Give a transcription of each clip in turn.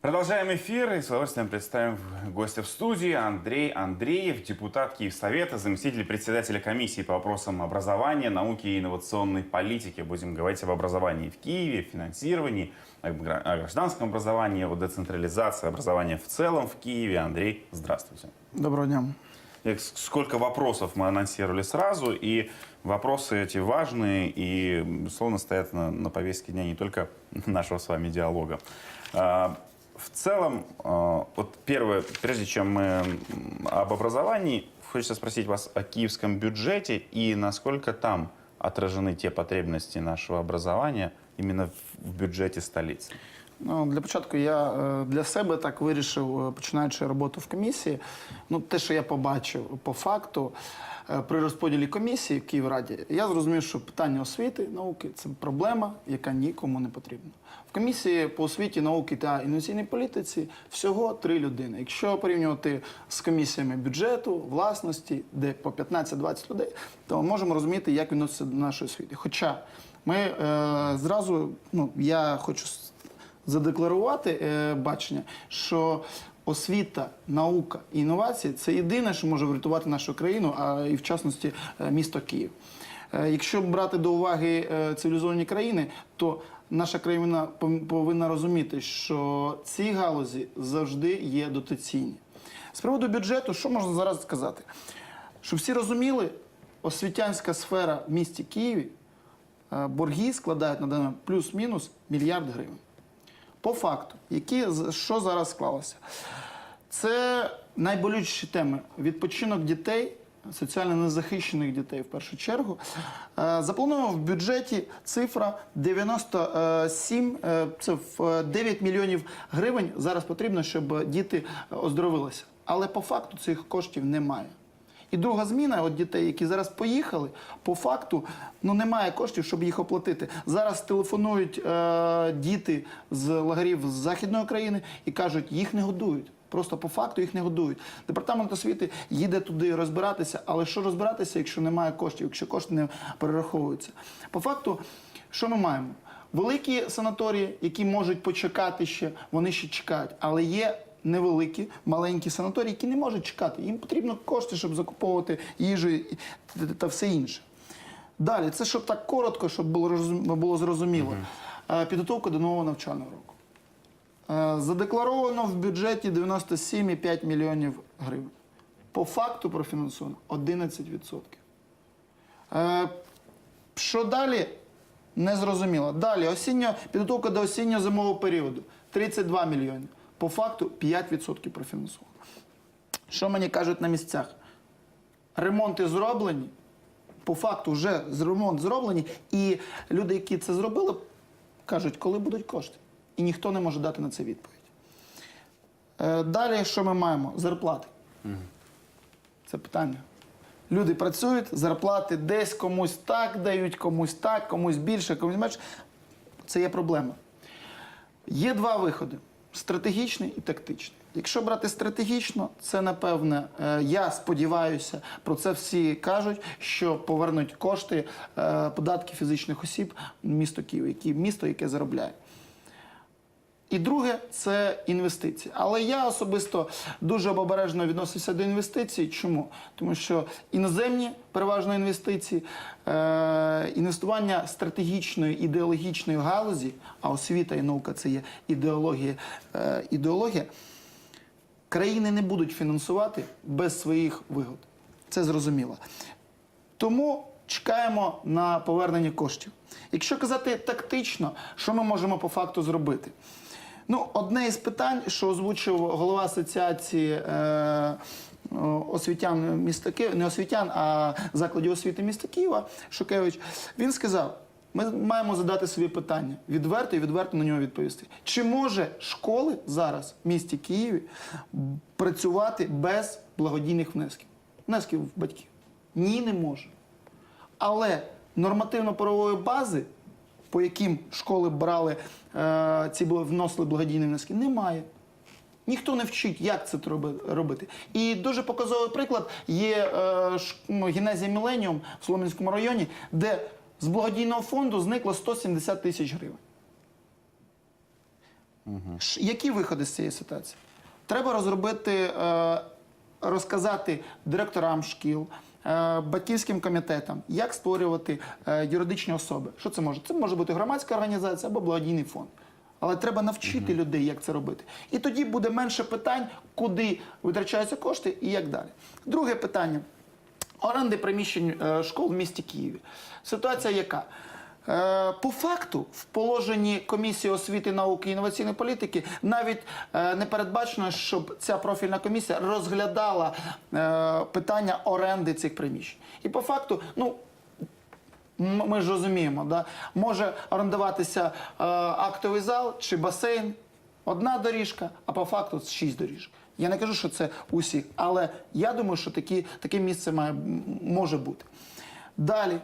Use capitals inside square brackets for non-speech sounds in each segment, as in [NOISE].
Продолжаем эфир и с удовольствием представим гостя в студии Андрей Андреев, депутат Киевсовета, заместитель председателя комиссии по вопросам образования, науки и инновационной политики. Будем говорить об образовании в Киеве, финансировании, о гра- о гражданском образовании, о децентрализации образования в целом в Киеве. Андрей, здравствуйте. Доброго дня. С- Сколько вопросов мы анонсировали сразу, и вопросы эти важные и, безусловно, стоят на, на повестке дня не только [LAUGHS] нашего с вами диалога. В целом, вот первое, прежде чем мы об образовании, хочется спросить вас о киевском бюджете и насколько там отражены те потребности нашего образования именно в- бюджете столицы. Ну, для початку я е, для себе так вирішив, е, починаючи роботу в комісії. Ну, те, що я побачив по факту е, при розподілі комісії в Київраді, я зрозумів, що питання освіти науки це проблема, яка нікому не потрібна. В комісії по освіті, науки та інноваційній політиці всього три людини. Якщо порівнювати з комісіями бюджету, власності, де по 15-20 людей, то можемо розуміти, як відноситься до нашої освіти. Хоча ми е, зразу, ну я хочу задекларувати е, бачення, що освіта, наука і інновації це єдине, що може врятувати нашу країну, а і в частності е, місто Київ. Е, Якщо брати до уваги е, цивілізовані країни, то наша країна повинна розуміти, що ці галузі завжди є дотаційні. З приводу бюджету, що можна зараз сказати? Щоб всі розуміли, освітянська сфера в місті Києві борги складають на плюс-мінус мільярд гривень. По факту, які, що зараз склалося? Це найболючіші теми. Відпочинок дітей, соціально незахищених дітей в першу чергу. Е, Заплановано в бюджеті цифра 97, е, це в е, 9 мільйонів гривень зараз потрібно, щоб діти е, оздоровилися. Але по факту цих коштів немає. І друга зміна, от дітей, які зараз поїхали, по факту ну немає коштів, щоб їх оплатити. Зараз телефонують е, діти з лагерів з західної країни і кажуть, їх не годують. Просто по факту їх не годують. Департамент освіти їде туди розбиратися, але що розбиратися, якщо немає коштів, якщо кошти не перераховуються? По факту, що ми маємо? Великі санаторії, які можуть почекати ще, вони ще чекають, але є невеликі, маленькі санаторії, які не можуть чекати. Їм потрібно кошти, щоб закуповувати їжу та все інше. Далі, це щоб так коротко, щоб було, зрозуміло. Е, Підготовка до нового навчального року. Е, Задекларовано в бюджеті 97,5 мільйонів гривень. По факту профінансовано 11%. Е, Що далі? Не зрозуміло. Далі осінньо, підготовка до осінньо-зимового періоду 32 мільйони. По факту 5% профінансовано. Що мені кажуть на місцях? Ремонти зроблені, по факту вже ремонт зроблені, і люди, які це зробили, кажуть, коли будуть кошти. І ніхто не може дати на це відповідь. Е, Далі, що ми маємо? Зарплати. Це питання. Люди працюють, зарплати десь комусь так дають, комусь так, комусь більше, комусь менше. Це є проблема. Є два виходи: стратегічний і тактичний. Якщо брати стратегічно, це напевне, е, я сподіваюся, про це всі кажуть, що повернуть кошти е, податки фізичних осіб місто Київ, які місто, яке заробляє. І друге це інвестиції. Але я особисто дуже обережно відносився до інвестицій. Чому? Тому що іноземні переважно інвестиції, е, інвестування стратегічної ідеологічної галузі, а освіта і наука це є ідеологія, е, ідеологія, країни не будуть фінансувати без своїх вигод. Це зрозуміло. Тому чекаємо на повернення коштів. Якщо казати тактично, що ми можемо по факту зробити? Ну, одне із питань, що озвучив голова асоціації е, освітян міста Києва, не освітян, а закладів освіти міста Києва, Шукевич, він сказав: ми маємо задати собі питання відверто і відверто на нього відповісти. Чи може школи зараз в місті Києві працювати без благодійних внесків? Внесків батьків? Ні, не може. Але нормативно-правової бази, по яким школи брали е, ці вносили благодійні внески, немає. Ніхто не вчить, як це робити. І дуже показовий приклад є е, ну, гімназія Міленіум в Солом'янському районі, де з благодійного фонду зникло 170 тисяч гривень. Ш- Які виходи з цієї ситуації? Треба розробити, е, розказати директорам шкіл, батьківським комітетам, як створювати е, юридичні особи. Що це може? Це може бути громадська організація або благодійний фонд. Але треба навчити людей, як це робити. І тоді буде менше питань, куди витрачаються кошти і як далі. Друге питання. Оренди приміщень е, школ в місті Києві. Ситуація яка? Е, По факту, в положенні комісії освіти, науки і інноваційної політики навіть е, не передбачено, щоб ця профільна комісія розглядала е, питання оренди цих приміщень. І по факту, ну. Ми ж розуміємо, да? може орендуватися актовий зал чи басейн, одна доріжка, а по факту шість доріжок. Я не кажу, що це усіх, але я думаю, що такі, таке місце має, може бути. Далі.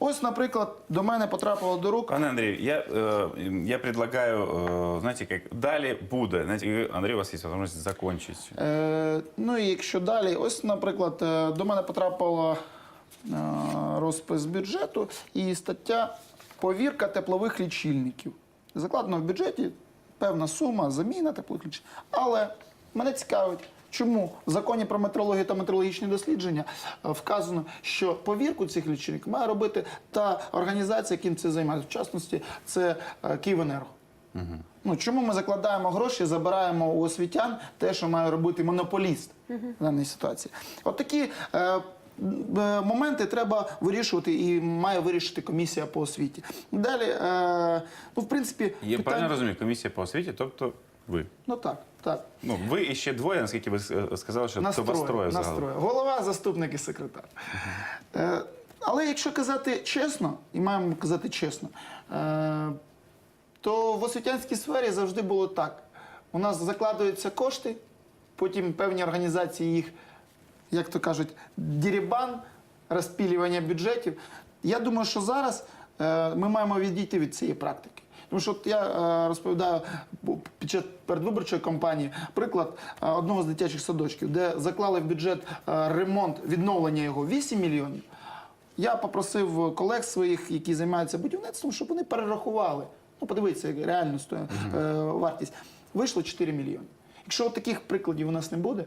Ось, наприклад, до мене потрапило до рук. Пане Андрей, я, э, я предлагаю, э, знаете, как далее буде. Знаете, и, Андрей, у вас есть возможность закончить. Е, ну і якщо далі, ось, наприклад, е, до мене потрапило е, розпис бюджету і стаття повірка теплових лічильників. Закладено в бюджеті певна сума, заміна теплових лічильників. Але мене цікавить. Чому в законі про метрологію та метрологічні дослідження е, вказано, що повірку цих лічильників має робити та організація, яким це займається, в частності це е, Київенерго. Ну, чому ми закладаємо гроші, забираємо у освітян те, що має робити монополіст в даній ситуації? От такі е, е, моменти треба вирішувати і має вирішити комісія по освіті. Далі, е, ну, в принципі, Я питань- правильно розумію, комісія по освіті, тобто ви. ну так, так. Ну, ви і ще двоє, наскільки ви е, сказали, що Настрою, то настроє настрою. Голова, заступник і секретар. Е, але якщо казати чесно, і маємо казати чесно, е, то в освітянській сфері завжди було так. У нас закладаються кошти, потім певні організації їх, як то кажуть, дірібан, розпілювання бюджетів. Я думаю, що зараз е, ми маємо відійти від цієї практики. Тому що от я е, розповідаю під час передвиборчої кампанії приклад е, одного з дитячих садочків, де заклали в бюджет е, ремонт, відновлення його 8 мільйонів. Я попросив колег своїх, які займаються будівництвом, щоб вони перерахували. Ну, подивіться, як реально стоїть е, вартість. Вийшло 4 мільйони. Якщо от таких прикладів у нас не буде,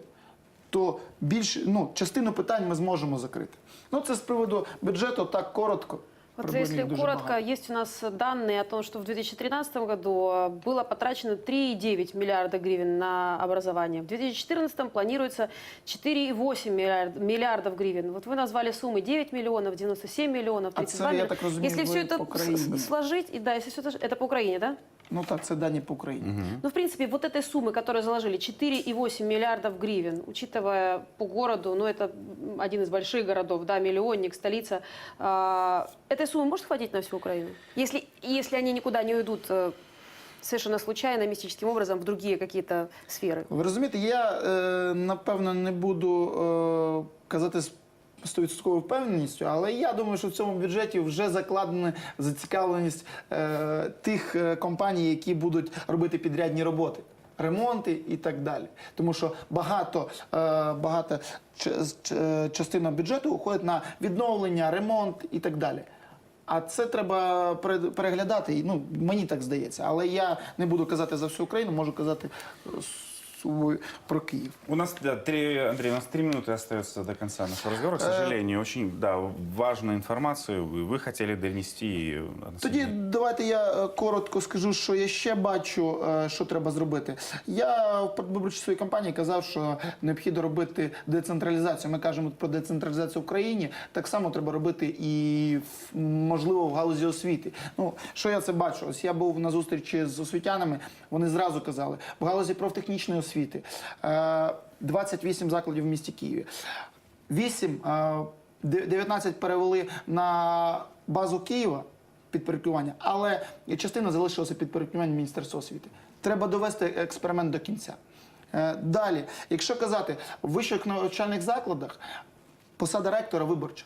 то більш, ну, частину питань ми зможемо закрити. Ну, це з приводу бюджету так коротко. Вот Проблем если їх дуже коротко, багато. есть у нас данные о том, что в 2013 году э, было потрачено 3,9 миллиарда гривен на образование. В 2014 планируется 4,8 миллиард, миллиардов гривен. Вот вы назвали суммы 9 миллионов, 97 миллионов, А 32 це, я миллиона. так розумію, Если ви все это по с- країні. с- сложить, и да, если все это, это по Украине, да? Ну так, це дані по Україні. Ну, в принципе, вот этой суммы, которую заложили, 4,8 миллиардов гривен, учитывая по городу, ну, это м, один из больших городов, да, миллионник, столица, а, этой суммы может хватить на всю Украину? Если, если они никуда не уйдут э, совершенно случайно, мистическим образом в другие какие-то сферы? Ви розумієте, я е, напевно не буду е, казати з 100% впевненістю, але я думаю, що в цьому бюджеті вже закладена зацікавленість е, тих е, компаній, які будуть робити підрядні роботи. Ремонти і так далі, тому що багато, е, багато ч- частина бюджету уходить на відновлення, ремонт і так далі. А це треба пере- переглядати. Ну мені так здається. Але я не буду казати за всю Україну, можу казати е, су- про Київ. У нас, да, три, Андрей, у нас три минуты остается до конца нашего разговора. К сожалению, очень, да, важную информацию вы, вы хотели донести. и, на самом Тоді деле, давайте я е, коротко скажу, що я ще бачу, е, що треба зробити. Я в передвиборчій своїй кампанії казав, що необхідно робити децентралізацію. Ми кажемо про децентралізацію в Україні. Так само треба робити і в- можливо в галузі освіти. Ну що я це бачу? Ось я був на зустрічі з освітянами. Вони зразу казали, в галузі профтехнічної освіти е, 28 закладів в місті Києві. 8, е, 19 перевели на базу Києва підпорядкування, але частина залишилася підпорядкування Міністерства освіти. Треба довести експеримент до кінця. Е, Далі, якщо казати, в вищих навчальних закладах посада ректора виборча.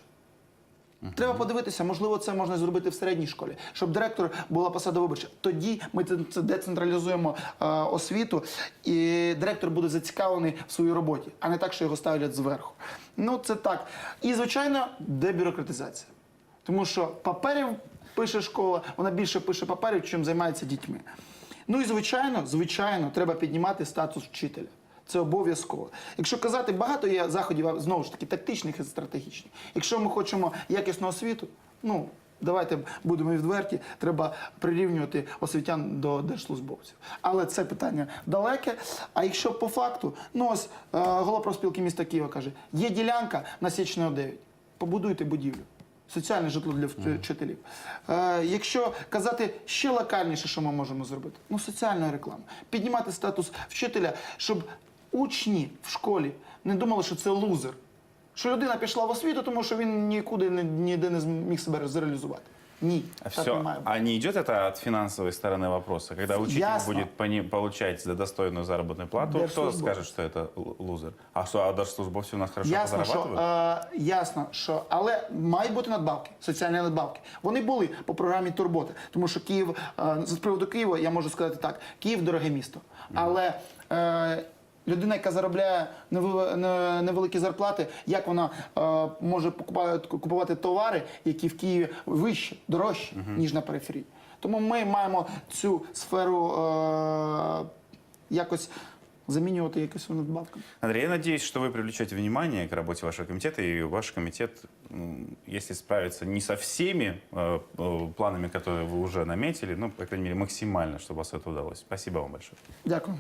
Треба подивитися, можливо, це можна зробити в середній школі, щоб директор була посада виборча. Тоді ми це, це децентралізуємо е, освіту, і директор буде зацікавлений в своїй роботі, а не так, що його ставлять зверху. Ну, це так. І, звичайно, дебюрократизація. Тому що паперів пише школа, вона більше пише паперів, чим займається дітьми. Ну і звичайно, звичайно, треба піднімати статус вчителя. Це обов'язково. Якщо казати, багато є заходів, знову ж таки, тактичних і стратегічних. Якщо ми хочемо якісну освіту, ну давайте будемо відверті, треба прирівнювати освітян до держслужбовців. Але це питання далеке. А якщо по факту, ну ось е, голова профспілки міста Києва каже: є ділянка на Січного 9, побудуйте будівлю. Соціальне житло для вчителів. Е, якщо казати ще локальніше, що ми можемо зробити, ну соціальна реклама. Піднімати статус вчителя, щоб учні в школі не думали, що це лузер. Що людина пішла в освіту, тому що він нікуди не- ніде не зміг себе зреалізувати. Ні, так не Все. має бути. А не идет это от финансовой стороны вопроса? Когда учитель Ясно. будет пони- получать за достойную заработную плату, кто Держслужбовец. скажет, что это л- лузер? А что, а держслужбовцы у нас хорошо Ясно, що, зарабатывают? е, ясно, що але мають бути надбавки, соціальні надбавки. Вони були по програмі Турбота, тому що Київ е, з приводу Києва я можу сказати так: Київ дороге місто, але. Е, Людина, яка заробляє невели- не- невеликі зарплати, як вона е, може покупати, купувати товари, які в Києві вищі, дорожчі, ніж на периферії. Тому ми маємо цю сферу е, якось замінювати якось надбавками. Андрей, я надеюсь, что вы привлечете внимание к работе вашего комитета, и ваш комитет, ну, если справится не со всеми э, э, планами, которые вы уже наметили, ну, по крайней мере, максимально, чтобы у вас это удалось. Спасибо вам большое. Дякую.